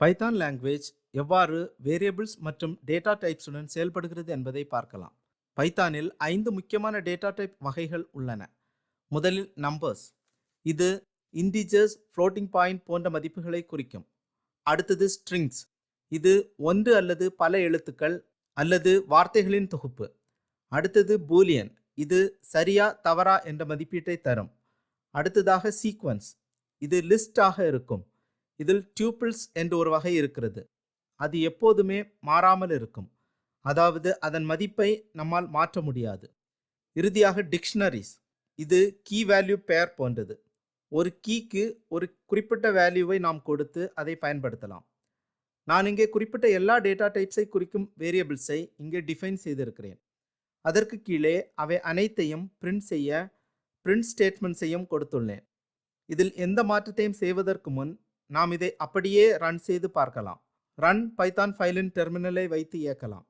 Python language எவ்வாறு variables மற்றும் data டைப்ஸுடன் செயல்படுகிறது என்பதை பார்க்கலாம். பைத்தானில் ஐந்து முக்கியமான டேட்டா டைப் வகைகள் உள்ளன. முதலில் நம்பர்ஸ் இது இன்டிஜர்ஸ் ஃப்ளோட்டிங் பாயிண்ட் போன்ற மதிப்புகளை குறிக்கும். அடுத்தது ஸ்ட்ரிங்ஸ் இது ஒன்று அல்லது பல எழுத்துக்கள் அல்லது வார்த்தைகளின் தொகுப்பு. அடுத்தது பூலியன் இது சரியா தவறா என்ற மதிப்பீட்டை தரும். அடுத்ததாக சீக்வன்ஸ் இது லிஸ்டாக இருக்கும். இதில் டியூப்பிள்ஸ் என்று ஒரு வகை இருக்கிறது. அது எப்போதுமே மாறாமல் இருக்கும். அதாவது அதன் மதிப்பை நம்மால் மாற்ற முடியாது. இறுதியாக டிக்ஷனரிஸ் இது கீ வேல்யூ பேர் போன்றது. ஒரு கீக்கு ஒரு குறிப்பிட்ட வேல்யூவை நாம் கொடுத்து அதை பயன்படுத்தலாம். நான் இங்கே குறிப்பிட்ட எல்லா டேட்டா டைப்ஸை குறிக்கும் வேரியபிள்ஸை இங்கே டிஃபைன் செய்திருக்கிறேன். அதற்கு கீழே அவை அனைத்தையும் பிரிண்ட் செய்ய பிரிண்ட் ஸ்டேட்மெண்ட்ஸையும் கொடுத்துள்ளேன். இதில் எந்த மாற்றத்தையும் செய்வதற்கு முன் நாம் இதை அப்படியே ரன் செய்து பார்க்கலாம். ரன் பைத்தான் ஃபைலின் டெர்மினலை வைத்து இயக்கலாம்.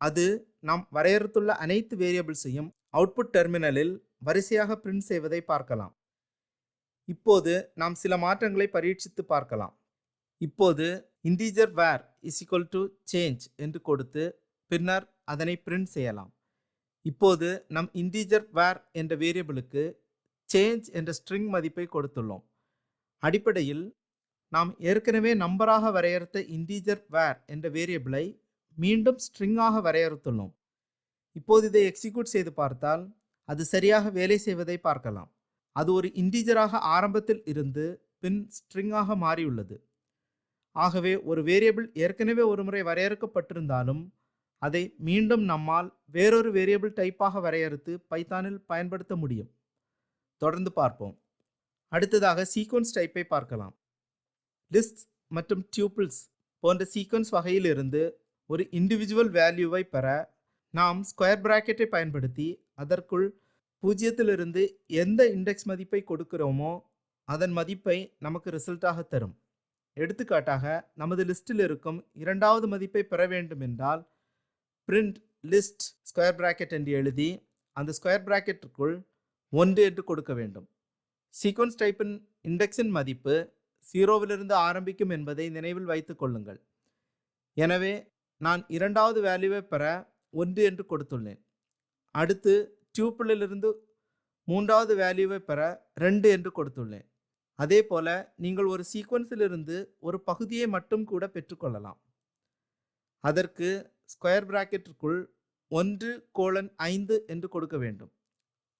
அது நாம் வரையறுத்துள்ள அனைத்து வேரியபிள்ஸையும் அவுட்புட் டெர்மினலில் வரிசையாக பிரிண்ட் செய்வதை பார்க்கலாம். இப்போது நாம் சில மாற்றங்களை பரீட்சித்து பார்க்கலாம். இப்போது integer var is equal to change என்று கொடுத்து பின்னர் அதனை பிரிண்ட் செய்யலாம். இப்போது நம் இன்டீஜர் வேர் என்ற வேரியபிளுக்கு சேஞ்ச் என்ற ஸ்ட்ரிங் மதிப்பை கொடுத்துள்ளோம். அடிப்படையில் நாம் ஏற்கனவே நம்பராக வரையறுத்த இன்டீஜர் வேர் என்ற வேரியபிளை மீண்டும் ஸ்ட்ரிங்காக வரையறுத்துள்ளோம். இப்போது இதை எக்ஸிக்யூட் செய்து பார்த்தால் அது சரியாக வேலை செய்வதை பார்க்கலாம். அது ஒரு இன்டீஜராக ஆரம்பத்தில் இருந்து பின் ஸ்ட்ரிங்காக மாறியுள்ளது. ஆகவே ஒரு வேரியபிள் ஏற்கனவே ஒருமுறை வரையறுக்கப்பட்டிருந்தாலும் அதை மீண்டும் நம்மால் வேறொரு வேரியபிள் டைப்பாக வரையறுத்து பைத்தானில் பயன்படுத்த முடியும். தொடர்ந்து பார்ப்போம். அடுத்ததாக சீக்வன்ஸ் டைப்பை பார்க்கலாம். லிஸ்ட் மற்றும் டியூபிள்ஸ் போன்ற சீக்வன்ஸ் வகையிலிருந்து ஒரு இண்டிவிஜுவல் வேல்யூவை பெற நாம் ஸ்கொயர் பிராக்கெட்டை பயன்படுத்தி அதற்குள் பூஜ்ஜியத்திலிருந்து எந்த இண்டெக்ஸ் மதிப்பை கொடுக்கிறோமோ அதன் மதிப்பை நமக்கு ரிசல்ட்டாக தரும். எடுத்துக்காட்டாக நமது லிஸ்டில் இருக்கும் இரண்டாவது மதிப்பை பெற வேண்டும் என்றால் பிரிண்ட் லிஸ்ட் ஸ்கொயர் பிராக்கெட் என்று எழுதி அந்த ஸ்கொயர் பிராக்கெட்டிற்குள் ஒன்று என்று கொடுக்க வேண்டும். சீக்வன்ஸ் டைப்பின் இண்டெக்ஸின் மதிப்பு ஜீரோவிலிருந்து ஆரம்பிக்கும் என்பதை நினைவில் வைத்து கொள்ளுங்கள். எனவே நான் இரண்டாவது வேல்யூவை பெற ஒன்று என்று கொடுத்துள்ளேன். அடுத்து டியூப்பிளிலிருந்து மூன்றாவது வேல்யூவை பெற ரெண்டு என்று கொடுத்துள்ளேன். அதே போல நீங்கள் ஒரு சீக்வன்ஸிலிருந்து ஒரு பகுதியை மட்டும் கூட பெற்றுக்கொள்ளலாம். அதற்கு ஸ்கொயர் பிராக்கெட்டிற்குள் ஒன்று கோலன் ஐந்து என்று கொடுக்க வேண்டும்.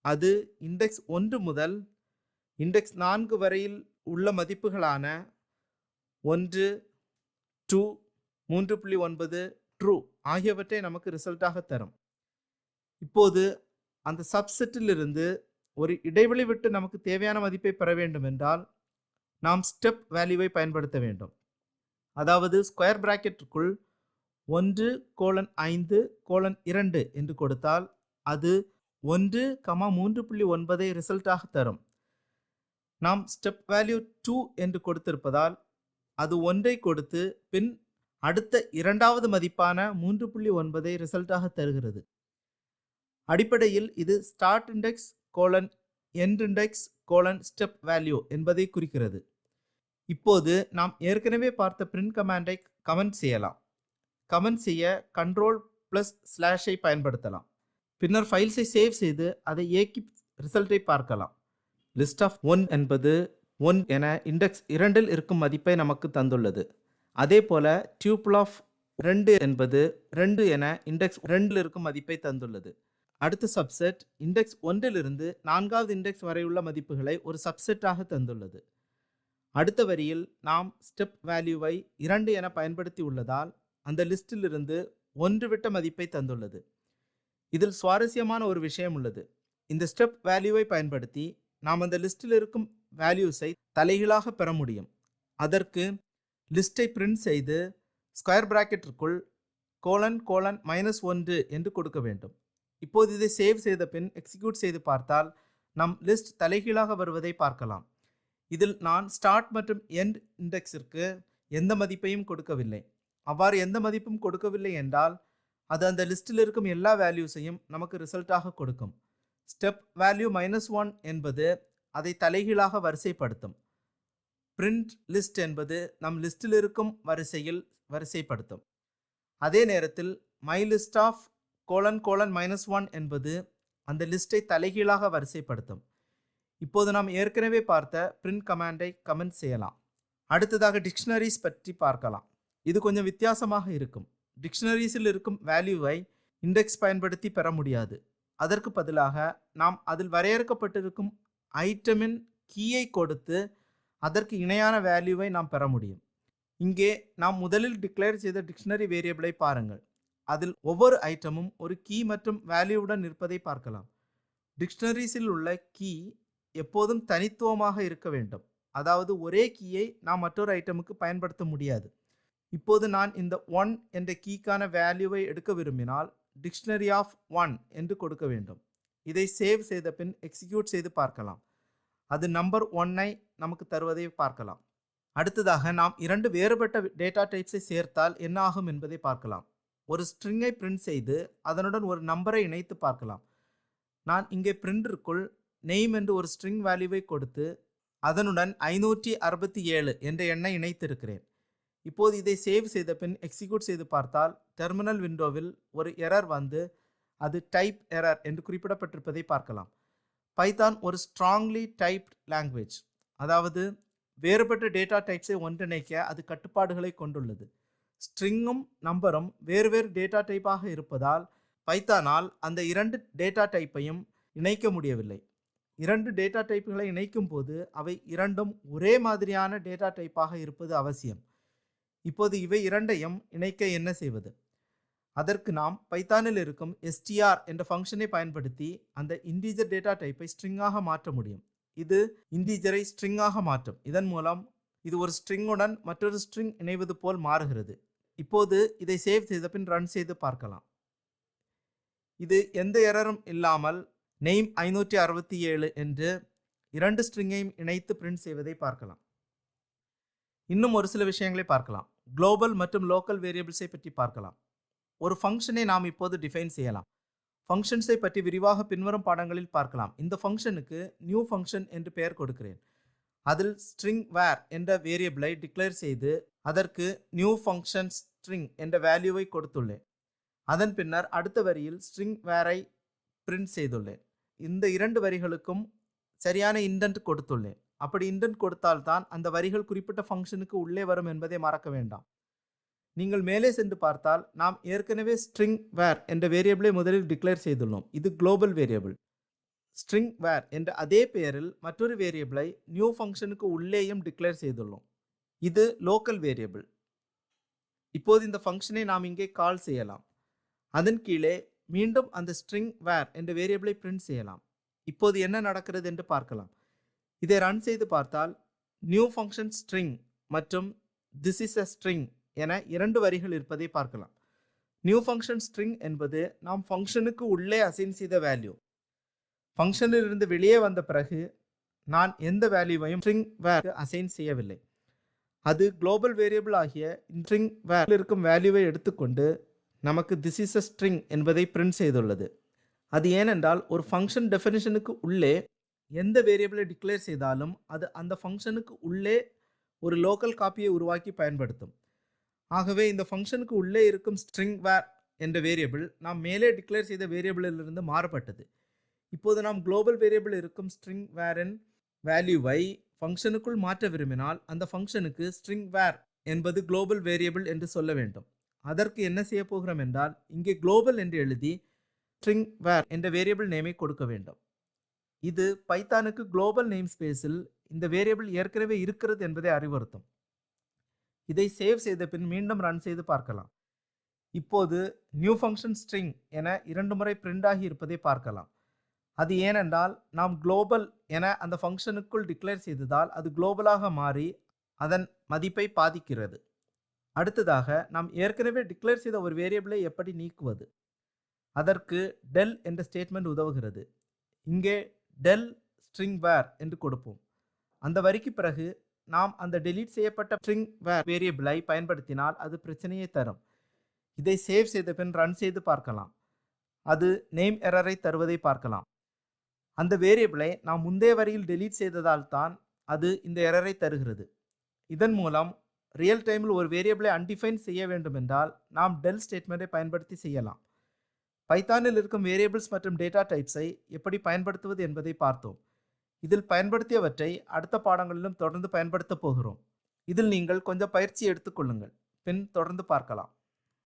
அது இண்டெக்ஸ் ஒன்று முதல் இண்டெக்ஸ் நான்கு வரையில் உள்ள மதிப்புகளான ஒன்று டூ மூன்று புள்ளி ஒன்பது ட்ரூ ஆகியவற்றை நமக்கு ரிசல்ட்டாக தரும். இப்போது அந்த சப்செட்டிலிருந்து ஒரு இடைவெளி விட்டு நமக்கு தேவையான மதிப்பை பெற வேண்டும் என்றால் நாம் ஸ்டெப் வேல்யூவை பயன்படுத்த வேண்டும். அதாவது ஸ்கொயர் பிராக்கெட்டுக்குள் ஒன்று கோலன் ஐந்து கோலன் இரண்டு என்று கொடுத்தால் அது ஒன்று கமா மூன்று புள்ளி ஒன்பதை ரிசல்ட்டாக தரும். நாம் ஸ்டெப் வேல்யூ டூ என்று கொடுத்திருப்பதால் அது ஒன்றை கொடுத்து பின் அடுத்த இரண்டாவது மதிப்பான மூன்று புள்ளி ஒன்பதை ரிசல்ட்டாக தருகிறது. அடிப்படையில் இது start index colon end index colon step value என்பதை குறிக்கிறது. இப்போது நாம் ஏற்கனவே பார்த்த பிரிண்ட் கமாண்டை கமெண்ட் செய்யலாம். கமெண்ட் செய்ய கண்ட்ரோல் ப்ளஸ் ஸ்லாஷை பயன்படுத்தலாம். பின்னர் ஃபைல்ஸை சேவ் செய்து அதை இயக்கி ரிசல்ட்டை பார்க்கலாம். லிஸ்ட் ஆஃப் ஒன் என்பது ஒன் என இண்டெக்ஸ் இரண்டில் இருக்கும் மதிப்பை நமக்கு தந்துள்ளது. அதே போல டியூப்ல் ஆஃப் ரெண்டு என்பது ரெண்டு என இண்டெக்ஸ் ரெண்டில் இருக்கும் மதிப்பை தந்துள்ளது. அடுத்த சப்செட் இண்டெக்ஸ் ஒன்றிலிருந்து நான்காவது இண்டெக்ஸ் வரையுள்ள மதிப்புகளை ஒரு சப்செட்டாக தந்துள்ளது. அடுத்த வரியில் நாம் ஸ்டெப் வேல்யூவை இரண்டு என பயன்படுத்தி உள்ளதால் அந்த லிஸ்டிலிருந்து ஒன்று விட்ட மதிப்பை தந்துள்ளது. இதில் சுவாரஸ்யமான ஒரு விஷயம் உள்ளது. இந்த ஸ்டெப் வேல்யூவை பயன்படுத்தி நாம் அந்த லிஸ்டில் இருக்கும் வேல்யூஸை தலைகீழாக பெற முடியும். அதற்கு லிஸ்ட்டை பிரிண்ட் செய்து ஸ்கொயர் பிராக்கெட்டிற்குள் கோலன் கோலன் மைனஸ் ஒன்று என்று கொடுக்க வேண்டும். இப்போது இதை சேவ் செய்த பின் எக்ஸிக்யூட் செய்து பார்த்தால் நம் லிஸ்ட் தலைகீழாக வருவதை பார்க்கலாம். இதில் நான் ஸ்டார்ட் மற்றும் எண்ட் இண்டெக்ஸிற்கு எந்த மதிப்பையும் கொடுக்கவில்லை. அவ்வாறு எந்த மதிப்பும் கொடுக்கவில்லை என்றால் அது அந்த லிஸ்ட்டில் இருக்கும் எல்லா வேல்யூஸையும் நமக்கு ரிசல்ட்டாக கொடுக்கும். ஸ்டெப் வேல்யூ மைனஸ் ஒன் என்பது அதை தலைகீழாக வரிசைப்படுத்தும். பிரிண்ட் லிஸ்ட் என்பது நம் லிஸ்டில் இருக்கும் வரிசையில் வரிசைப்படுத்தும். அதே நேரத்தில் my list of colon colon minus one என்பது அந்த லிஸ்ட்டை தலைகீழாக வரிசைப்படுத்தும். இப்போது நாம் ஏற்கனவே பார்த்த பிரிண்ட் கமாண்டை கமெண்ட் செய்யலாம். அடுத்ததாக டிக்ஷனரிஸ் பற்றி பார்க்கலாம். இது கொஞ்சம் வித்தியாசமாக இருக்கும். டிக்ஷனரிஸில் இருக்கும் வேல்யூவை இண்டெக்ஸ் பயன்படுத்தி பெற முடியாது. அதற்கு பதிலாக நாம் அதில் வரையறுக்கப்பட்டிருக்கும் ஐட்டமின் கீயை கொடுத்து அதற்கு இணையான வேல்யூவை நாம் பெற முடியும். இங்கே நாம் முதலில் டிக்ளேர் செய்த டிக்ஷனரி வேரியபிளை பாருங்கள். அதில் ஒவ்வொரு ஐட்டமும் ஒரு கீ மற்றும் வேல்யூவுடன் இருப்பதை பார்க்கலாம். டிக்ஷனரிஸில் உள்ள கீ எப்போதும் தனித்துவமாக இருக்க வேண்டும். அதாவது ஒரே கீயை நாம் மற்றொரு ஐட்டமுக்கு பயன்படுத்த முடியாது. இப்போது நான் இந்த ஒன் என்ற கீக்கான வேல்யூவை எடுக்க விரும்பினால் டிக்ஷனரி ஆஃப் ஒன் என்று கொடுக்க வேண்டும். இதை சேவ் செய்த பின் எக்ஸிக்யூட் செய்து பார்க்கலாம். அது நம்பர் ஒன்னை நமக்கு தருவதை பார்க்கலாம். அடுத்ததாக நாம் இரண்டு வேறுபட்ட டேட்டா டைப்ஸை சேர்த்தால் என்ன ஆகும் என்பதை பார்க்கலாம். ஒரு ஸ்ட்ரிங்கை பிரிண்ட் செய்து அதனுடன் ஒரு நம்பரை இணைத்து பார்க்கலாம். நான் இங்கே பிரிண்டருக்குள் நெய்ம் என்று ஒரு ஸ்ட்ரிங் வேல்யூவை கொடுத்து அதனுடன் ஐநூற்றி அறுபத்தி ஏழு என்ற எண்ணை இணைத்திருக்கிறேன். இப்போது இதை சேவ் செய்த பின் எக்ஸிக்யூட் செய்து பார்த்தால் டெர்மினல் விண்டோவில் ஒரு எரர் வந்து அது டைப் எரர் என்று குறிப்பிடப்பட்டிருப்பதை பார்க்கலாம். பைத்தான் ஒரு ஸ்ட்ராங்லி டைப்ட் லாங்குவேஜ் அதாவது வேறுபட்ட டேட்டா டைப்ஸை ஒன்றிணைக்க அது கட்டுப்பாடுகளை கொண்டுள்ளது. ஸ்ட்ரிங்கும் நம்பரும் வேறு வேறு டேட்டா டைப்பாக இருப்பதால் பைத்தானால் அந்த இரண்டு டேட்டா டைப்பையும் இணைக்க முடியவில்லை. இரண்டு டேட்டா டைப்புகளை இணைக்கும் போது அவை இரண்டும் ஒரே மாதிரியான டேட்டா டைப்பாக இருப்பது அவசியம். இப்போது இவை இரண்டையும் இணைக்க என்ன செய்வது? அதற்கு நாம் பைத்தானில் இருக்கும் எஸ்டிஆர் என்ற ஃபங்க்ஷனை பயன்படுத்தி அந்த இன்டீஜர் டேட்டா டைப்பை ஸ்ட்ரிங்காக மாற்ற முடியும். இது இன்டீஜரை ஸ்ட்ரிங்காக மாற்றும். இதன் மூலம் இது ஒரு ஸ்ட்ரிங்குடன் மற்றொரு ஸ்ட்ரிங் இணைவது போல் மாறுகிறது. இப்போது இதை சேவ் செய்த பின் ரன் செய்து பார்க்கலாம். இது எந்த எரரும் இல்லாமல் நெய்ம் ஐநூற்றி அறுபத்தி ஏழு என்று இரண்டு ஸ்ட்ரிங்கையும் இணைத்து பிரிண்ட் செய்வதை பார்க்கலாம். இன்னும் ஒரு சில விஷயங்களை பார்க்கலாம். குளோபல் மற்றும் லோக்கல் வேரியபிள்ஸை பற்றி பார்க்கலாம். ஒரு ஃபங்க்ஷனை நாம் இப்போது டிஃபைன் செய்யலாம். ஃபங்க்ஷன்ஸை பற்றி விரிவாக பின்வரும் பாடங்களில் பார்க்கலாம். இந்த ஃபங்க்ஷனுக்கு நியூ ஃபங்க்ஷன் என்று பெயர் கொடுக்கிறேன். அதில் ஸ்ட்ரிங் வேர் என்ற வேரியபிளை டிக்ளேர் செய்து அதற்கு நியூ ஃபங்க்ஷன் ஸ்ட்ரிங் என்ற வேல்யூவை கொடுத்துள்ளேன். அதன் பின்னர் அடுத்த வரியில் ஸ்ட்ரிங் வேரை பிரிண்ட் செய்துள்ளேன். இந்த இரண்டு வரிகளுக்கும் சரியான இன்டென்ட் கொடுத்துள்ளேன். அப்படி இண்டென்ட் கொடுத்தால்தான் அந்த வரிகள் குறிப்பிட்ட ஃபங்க்ஷனுக்கு உள்ளே வரும் என்பதை மறக்க வேண்டாம். நீங்கள் மேலே சென்று பார்த்தால் நாம் ஏற்கனவே ஸ்ட்ரிங் வேர் என்ற வேரியபிளை முதலில் டிக்ளேர் செய்துள்ளோம். இது குளோபல் வேரியபிள் ஸ்ட்ரிங் வேர் என்ற அதே பெயரில் மற்றொரு வேரியபிளை நியூ ஃபங்க்ஷனுக்கு உள்ளேயும் டிக்ளேர் செய்துள்ளோம். இது லோக்கல் வேரியபிள் இப்போது இந்த ஃபங்க்ஷனை நாம் இங்கே கால் செய்யலாம். அதன் கீழே மீண்டும் அந்த ஸ்ட்ரிங் வேர் என்ற வேரியபிளை பிரிண்ட் செய்யலாம். இப்போது என்ன நடக்கிறது என்று பார்க்கலாம். இதை ரன் செய்து பார்த்தால் நியூ ஃபங்க்ஷன் ஸ்ட்ரிங் மற்றும் திஸ் இஸ் அ ஸ்ட்ரிங் என இரண்டு வரிகள் இருப்பதை பார்க்கலாம். நியூ ஃபங்க்ஷன் ஸ்ட்ரிங் என்பது நாம் ஃபங்க்ஷனுக்கு உள்ளே அசைன் செய்த வேல்யூ ஃபங்க்ஷனிலிருந்து வெளியே வந்த பிறகு நான் எந்த வேல்யூவையும் ஸ்ட்ரிங் வேர் அசைன் செய்யவில்லை. அது குளோபல் வேரியபிள் ஆகிய ஸ்ட்ரிங் வேர் இருக்கும் வேல்யூவை எடுத்துக்கொண்டு நமக்கு திஸ் இஸ் அ ஸ்ட்ரிங் என்பதை பிரிண்ட் செய்துள்ளது. அது ஏனென்றால் ஒரு ஃபங்க்ஷன் டெஃபினிஷனுக்கு உள்ளே எந்த வேரியபிளை டிக்ளேர் செய்தாலும் அது அந்த ஃபங்க்ஷனுக்கு உள்ளே ஒரு லோக்கல் காப்பியை உருவாக்கி பயன்படுத்தும். ஆகவே இந்த ஃபங்க்ஷனுக்கு உள்ளே இருக்கும் ஸ்ட்ரிங் வேர் என்ற வேரியபிள் நாம் மேலே டிக்ளேர் செய்த வேரியபிளிலிருந்து மாறுபட்டது. இப்போது நாம் குளோபல் வேரியபிள் இருக்கும் ஸ்ட்ரிங் வேரின் வேல்யூவை ஃபங்க்ஷனுக்குள் மாற்ற விரும்பினால் அந்த ஃபங்க்ஷனுக்கு ஸ்ட்ரிங் வேர் என்பது குளோபல் வேரியபிள் என்று சொல்ல வேண்டும். அதற்கு என்ன செய்ய போகிறோம் என்றால் இங்கே குளோபல் என்று எழுதி ஸ்ட்ரிங் வேர் என்ற வேரியபிள் நேமை கொடுக்க வேண்டும். இது பைத்தானுக்கு குளோபல் நேம் ஸ்பேஸில் இந்த வேரியபிள் ஏற்கனவே இருக்கிறது என்பதை அறிவுறுத்தும். இதை சேவ் செய்த பின் மீண்டும் ரன் செய்து பார்க்கலாம். இப்போது நியூ ஃபங்க்ஷன் ஸ்ட்ரிங் என இரண்டு முறை பிரிண்ட் ஆகி இருப்பதை பார்க்கலாம். அது ஏனென்றால் நாம் குளோபல் என அந்த ஃபங்க்ஷனுக்குள் டிக்ளேர் செய்ததால் அது குளோபலாக மாறி அதன் மதிப்பை பாதிக்கிறது. அடுத்ததாக நாம் ஏற்கனவே டிக்ளேர் செய்த ஒரு வேரியபிளை எப்படி நீக்குவது? அதற்கு டெல் என்ற ஸ்டேட்மெண்ட் உதவுகிறது. இங்கே டெல் ஸ்ட்ரிங் வேர் என்று கொடுப்போம். அந்த வரிக்கு பிறகு நாம் அந்த டெலீட் செய்யப்பட்ட ஸ்ட்ரிங் வேர் வேரியபிளை பயன்படுத்தினால் அது பிரச்சனையை தரும். இதை சேவ் செய்த பின் ரன் செய்து பார்க்கலாம். அது நேம் எரரை தருவதை பார்க்கலாம். அந்த வேரியபிளை நாம் முந்தைய வரியில் டெலீட் செய்ததால் தான் அது இந்த எரரை தருகிறது. இதன் மூலம் ரியல் டைமில் ஒரு வேரியபிளை அன்டிஃபைன் செய்ய வேண்டுமென்றால் நாம் டெல் ஸ்டேட்மெண்ட்டை பயன்படுத்தி செய்யலாம். பைத்தானில் இருக்கும் வேரியபிள்ஸ் மற்றும் டேட்டா டைப்ஸை எப்படி பயன்படுத்துவது என்பதை பார்த்தோம். இதில் பயன்படுத்தியவற்றை அடுத்த பாடங்களிலும் தொடர்ந்து பயன்படுத்தப் போகிறோம். இதில் நீங்கள் கொஞ்சம் பயிற்சி எடுத்துக்கொள்ளுங்கள் பின் தொடர்ந்து பார்க்கலாம்.